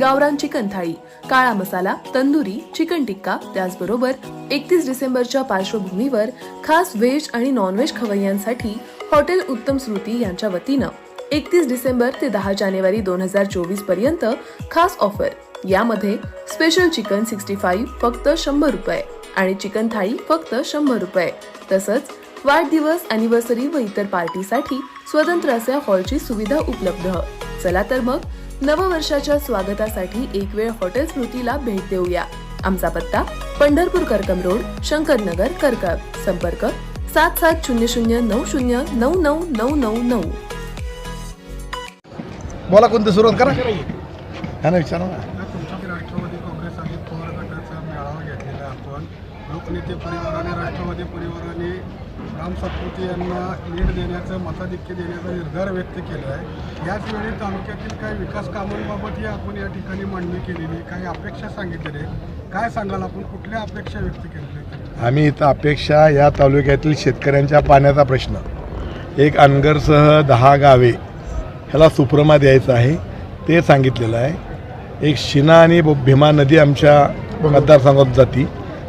गावरान चिकन थाळी काळा मसाला तंदुरी चिकन टिक्का त्याचबरोबर एकतीस डिसेंबरच्या पार्श्वभूमीवर खास व्हेज आणि नॉनव्हेज खवय्यांसाठी हॉटेल उत्तम श्रुती यांच्या वतीनं एकतीस डिसेंबर ते दहा जानेवारी दोन हजार चोवीसपर्यंत खास ऑफर. यामध्ये स्पेशल चिकन सिक्स्टी फाईव्ह फक्त शंभर रुपये आणि चिकन थाळी फक्त शंभर रुपये. तसंच वाढदिवस अॅनिव्हर्सरी व इतर पार्टीसाठी स्वतंत्र अशा हॉलची सुविधा उपलब्ध. चला तर मग नववर्षाच्या स्वागतासाठी एक वेळ हॉटेल स्मृतीला भेट देऊया. आमचा पत्ता पंढरपूर करकम रोड शंकरनगर करकम संपर्क सात सात शून्य शून्य नऊ शून्य नऊ नऊ नऊ नऊ. नऊ बोला कोणती सुरुवात करा. हा ना विचारा ना. तुमच्याकडे राष्ट्रवादी काँग्रेस आणि पवार गटाचा मेळावा घेतलेला आपण. लोकनेते परिवाराने राष्ट्रवादी परिवाराने राम सातपुते यांना लीड देण्याचं मताधिक्य देण्याचा निर्धार व्यक्त केला आहे. याच वेळी तालुक्यातील काही विकास कामांबाबतही आपण या ठिकाणी मांडणी केलेली काही अपेक्षा सांगितलेली काय सांगाल आपण? कुठल्या अपेक्षा व्यक्त केलेल्या आम्ही इथं अपेक्षा या तालुक्यातील शेतकऱ्यांच्या पाण्याचा प्रश्न. एक अनगरसह दहा गावे ह्याला सुप्रमा द्यायचं आहे. ते सांगितलेलं आहे. एक शिना आणि भीमा नदी आमच्या मतदारसंघात जाती.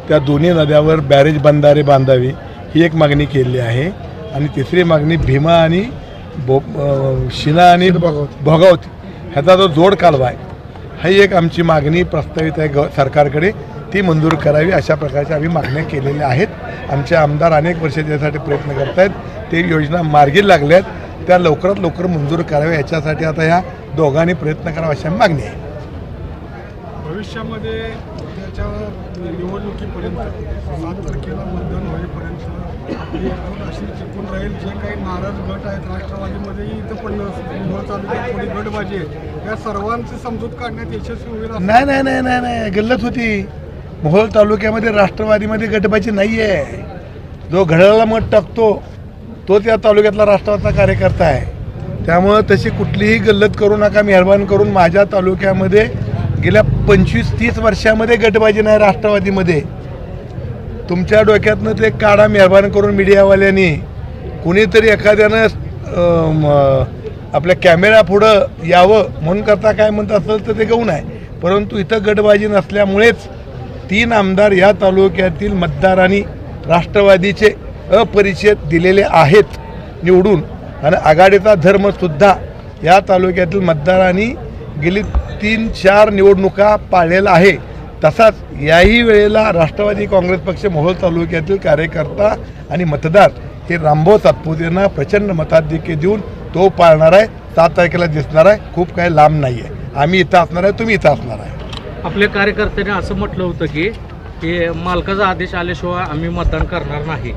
त्या दोन्ही नद्यावर बॅरेज बंधारे बांधावी. ही एक मागणी केलेली आहे. आणि तिसरी मागणी भीमा आणि बो अं, शिना आणि भोगावती. ह्याचा जो जोड कालवा आहे ही एक आमची मागणी प्रस्तावित आहे ग सरकारकडे. ती मंजूर करावी अशा प्रकारच्या आम्ही मागण्या केलेल्या आहेत. आमचे आमदार अनेक वर्ष त्यासाठी प्रयत्न करत आहेत ते योजना मार्गी लागल्यात. त्या लवकरात लवकर मंजूर कराव्या याच्यासाठी आता ह्या दोघांनी प्रयत्न करावा अशी आम्ही मागणी आहे. भविष्यामध्ये त्याच्या निवडणुकीपर्यंत सात तारखेला मतदान होईपर्यंत अशी टिकून राहील जे काही नाराज गट आहेत राष्ट्रवादीमध्येही इथं पण तालुक्यात थोडी गटबाजी आहे. या सर्वांची समजूत काढण्यात यशस्वी होईल नाही नाही नाही नाही नाही. गल्लत होती. मोहोळ तालुक्यामध्ये राष्ट्रवादीमध्ये गटबाजी नाही आहे जो घड्याळाला मत टाकतो तो त्या तालुक्यातला राष्ट्रवादीचा कार्यकर्ता आहे. त्यामुळं तशी कुठलीही गल्लत करू नका मेहरबान करून माझ्या तालुक्यामध्ये गेल्या पंचवीस तीस वर्षामध्ये गटबाजी नाही राष्ट्रवादीमध्ये. तुमच्या डोक्यातनं ते काढा मेहरबान करून मीडियावाल्यांनी. कुणीतरी एखाद्यानं आपल्या कॅमेरा पुढं यावं म्हणून करता काय म्हणत असेल तर ते गहू आहे. परंतु इथं गटबाजी नसल्यामुळेच तीन आमदार या तालुक्यातील मतदारांनी राष्ट्रवादीचे अपरिचित दिलेले आहेत निवडून. आणि आघाडीचा धर्मसुद्धा या तालुक्यातील मतदारांनी गेली तीन चार निवडणुका पाळलेला आहे. तसाच याही वेळेला राष्ट्रवादी काँग्रेस पक्ष मोहोळ तालुक्यातील कार्यकर्ता आणि मतदार हे रामभाऊ सातपुतेंना प्रचंड मताधिक्य देऊन तो पाळणार आहे. सात तारखेला दिसणार आहे. खूप काही लांब नाही आहे आम्ही इथं असणार आहे तुम्ही इथं असणार आहे. आपल्या कार्यकर्त्याने असं म्हटलं होतं की हे मालकाचा आदेश आल्याशिवाय आम्ही मतदान करणार नाही.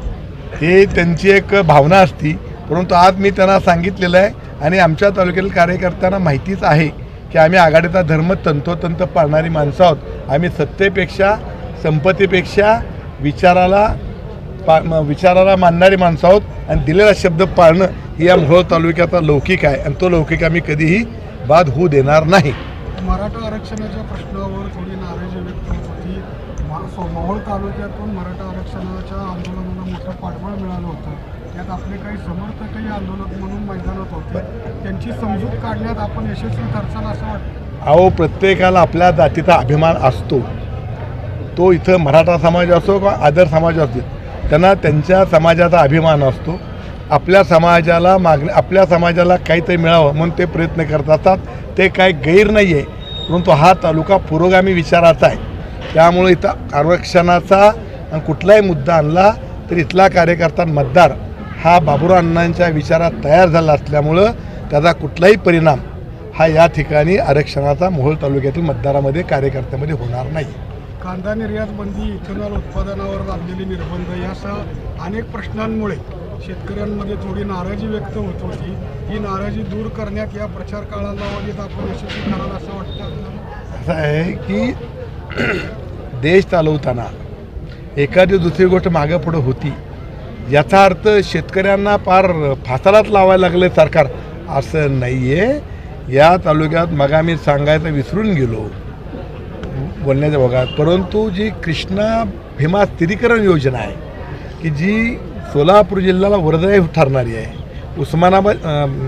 हे त्यांची एक भावना असती. परंतु आज मी त्यांना सांगितलेलं आहे आणि आमच्या तालुक्यातील कार्यकर्त्यांना माहितीच आहे की आम्ही आघाडीचा धर्म तंतोतंत पाळणारी माणसं आहोत. आम्ही सत्तेपेक्षा संपत्तीपेक्षा विचाराला पा विचाराला मानणारी माणसं आहोत आणि दिलेला शब्द पाळणं ही या मोहोळ तालुक्याचा लौकिक आहे. आणि तो लौकिक आम्ही कधीही बाद होऊ देणार नाही. मराठा आरक्षणाच्या प्रश्नावर थोडी नाराजी व्यक्त होत होती. मोहोळ तालुक्यातून मराठा आरक्षणाच्या आंदोलनाला मोठं पाठबळ मिळालं होतं. त्यात असले काही समर्थकही आंदोलक म्हणून मैदानात होते. त्यांची समजूत काढण्यात आपण यशस्वी ठरचाल असं वाटतं. अहो प्रत्येकाला आपल्या जातीचा अभिमान असतो. तो इथं मराठा समाज असो किंवा आदर समाज असतो त्यांना त्यांच्या समाजाचा अभिमान असतो. आपल्या समाजाला मागणी आपल्या समाजाला काहीतरी मिळावं म्हणून ते प्रयत्न करत असतात. ते काय गैर नाही आहे परंतु हा तालुका पुरोगामी विचाराचा आहे. त्यामुळे इथं आरक्षणाचा कुठलाही मुद्दा आणला तर इथला कार्यकर्ता मतदार हा बाबुराव अण्णांच्या विचारात तयार झाला असल्यामुळं त्याचा कुठलाही परिणाम हा या ठिकाणी आरक्षणाचा मोहोळ तालुक्यातील मतदारामध्ये कार्यकर्त्यामध्ये होणार नाही. कांदा निर्यात बंदी इथेनॉल उत्पादनावर लादलेले निर्बंध यासह अनेक प्रश्नांमुळे शेतकऱ्यांमध्ये थोडी नाराजी व्यक्त होत होती. ही नाराजी दूर करण्यात या प्रचार काळाला आपण यशस्वी कराल असं वाटतं असं आहे की देश चालवताना एखादी दुसरी गोष्ट मागं पुढं होती. याचा अर्थ शेतकऱ्यांना फार फासालाच लावायला लागले सरकार. असं नाही आहे या तालुक्यात मग आम्ही सांगायचं विसरून गेलो. बोलण्याच्या भागात. परंतु जी कृष्णा भीमा स्थिरीकरण योजना आहे की जी सोलापूर जिल्ह्याला वरदायी ठरणारी आहे उस्मानाबाद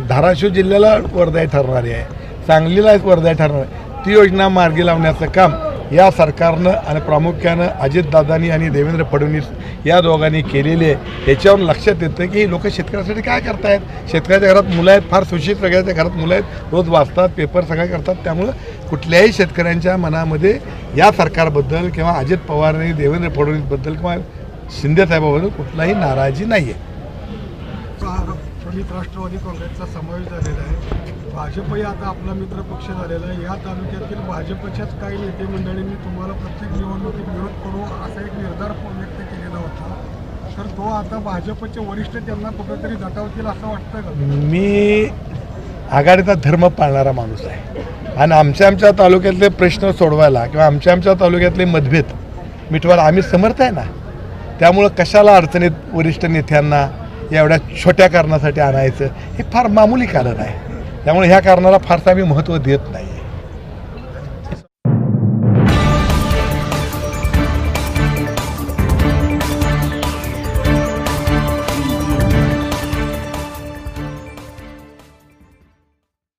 धाराशिव जिल्ह्याला वरदायी ठरणारी आहे सांगलीला वरदायी ठरणार ती योजना मार्गी लावण्याचं काम या सरकारनं आणि प्रामुख्यानं अजितदादांनी आणि देवेंद्र फडणवीस या दोघांनी केलेले आहे. याच्यावर लक्षात येतं की लोक शेतकऱ्यासाठी काय करतायत? शेतकऱ्याच्या घरात मुलं आहेत फार सुशित सगळ्याच्या घरात मुलं आहेत. रोज वाचतात पेपर सगळं करतात. त्यामुळं कुठल्याही शेतकऱ्यांच्या मनामध्ये या सरकारबद्दल किंवा अजित पवार आणि देवेंद्र फडणवीसबद्दल किंवा शिंदेसाहेबाबद्दल कुठलाही नाराजी नाही आहे राष्ट्रवादी काँग्रेसचा समावेश झालेला आहे. भाजपही आता आपला मित्र पक्ष झालेला आहे. या तालुक्यातील भाजपच्याच काही नेते मंडळींनी तुम्हाला प्रत्येक निवडणुकीत विरोध करू असा एक निर्धार व्यक्त केलेला होता. तर तो आता भाजपचे वरिष्ठ त्यांना कुठेतरी दटावतील असं वाटतं का? मी आघाडीचा धर्म पाळणारा माणूस आहे. आणि आमच्या आमच्या तालुक्यातले प्रश्न सोडवायला किंवा आमच्या आमच्या तालुक्यातले मतभेद मिटवायला आम्ही समर्थ आहे ना? त्यामुळं कशाला अडचणीत वरिष्ठ नेत्यांना एवढ्या छोट्या कारणासाठी आणायचं हे फार मामूली कारण आहे. त्यामुळे ह्या कारणाला फारसं आम्ही महत्त्व देत नाही.